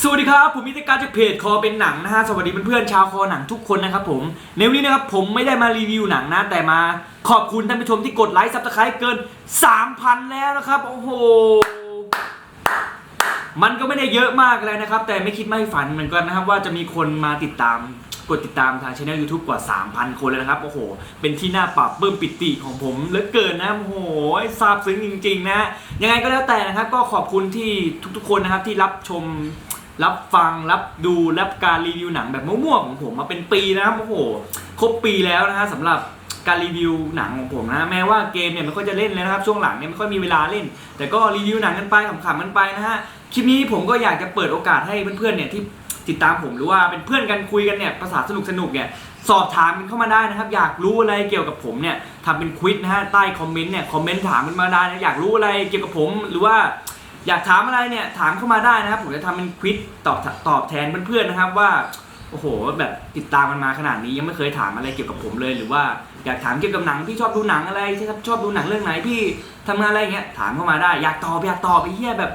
สวัสดีครับ ผมมิตรการจากเพจคอเป็นหนังนะฮะ สวัสดีเพื่อนๆชาวคอหนังทุกคนนะครับผม ในวันนี้นะครับผมไม่ได้มารีวิวหนังนะ แต่มาขอบคุณท่านผู้ชมที่กดไลค์ซับสไครต์เกิน 3,000 แล้วนะครับ โอ้โห มันก็ไม่ได้เยอะมากเลยนะครับ แต่ไม่คิดไม่ฝันเหมือนกันนะครับ ว่าจะมีคนมาติดตามกดติดตามทางช่อง YouTube กว่า 3,000 คนเลยนะครับ โอ้โห เป็นที่น่าปรับเบิ่มปิติของผมเหลือเกินนะ โอ้โหซาบซึ้งจริง ๆ นะ ยังไงก็แล้วแต่นะครับ ก็ขอบคุณที่ทุกๆ คนนะครับที่รับชม รับฟังรับดูรับการรีวิวหนังแบบมั่วๆของผมมาเป็นปีนะครับโอ้โหครบปีแล้วนะฮะสำหรับการรีวิวหนังของผมนะแม้ว่าเกมเนี่ยไม่ค่อยจะเล่นเลยนะครับช่วงหลังเนี่ยไม่ค่อยมีเวลาเล่น แต่ก็รีวิวหนังกันไปขำๆกันไปนะฮะคลิปนี้ผมก็อยากจะเปิดโอกาสให้เพื่อนๆเนี่ยที่ติดตามผมหรือว่าเป็นเพื่อนกันคุยกันเนี่ยภาษาสนุกๆเนี่ยสอบถามกันเข้ามาได้นะครับ อยากรู้อะไรเกี่ยวกับผมเนี่ยทำเป็นควิซนะฮะใต้คอมเมนต์เนี่ยคอมเมนต์ถามกันมาได้นะอยากรู้อะไรเกี่ยวกับผมหรือว่า อยากถามอะไรเนี่ยถามเข้ามาได้นะครับ ผมจะทำเป็นควิซตอบตอบแทนเพื่อนๆนะครับว่าโอ้โห แบบติดตามมันมาขนาดนี้ยังไม่เคยถามอะไรเกี่ยวกับผมเลยหรือว่าอยากถามเกี่ยวกับหนังพี่ชอบดูหนังอะไรชอบดูหนังเรื่องไหนพี่ทำงานอะไรเงี้ยถามเข้ามาได้ อยากตอบอยากตอบไอ้เหี้ยแบบ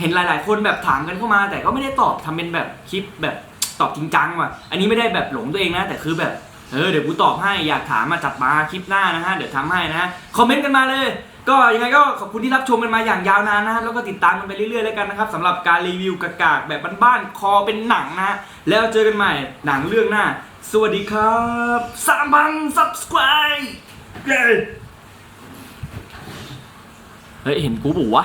เห็นหลาย ๆ คนแบบถามกันเข้ามา แต่ก็ไม่ได้ตอบทำเป็นแบบคลิปแบบตอบจริงจังว่ะอันนี้ไม่ได้แบบหลงตัวเองนะ แต่คือแบบเออเดี๋ยวกูตอบให้อยากถามมาจัดมาคลิปหน้านะฮะเดี๋ยวทำให้นะคอมเมนต์กันมาเลย ก็ยังไงก็ขอบคุณที่รับชมกันมาอย่างยาวนานนะฮะแล้วก็ติดตามกันไปเรื่อยๆแล้วกันนะครับสำหรับการรีวิวกากๆแบบบ้านๆคอเป็นหนังนะฮะแล้วเจอกันใหม่หนังเรื่องหน้า สวัสดีครับสามพัน subscribe เย้เฮ้ยเห็นกูบุ๋วะ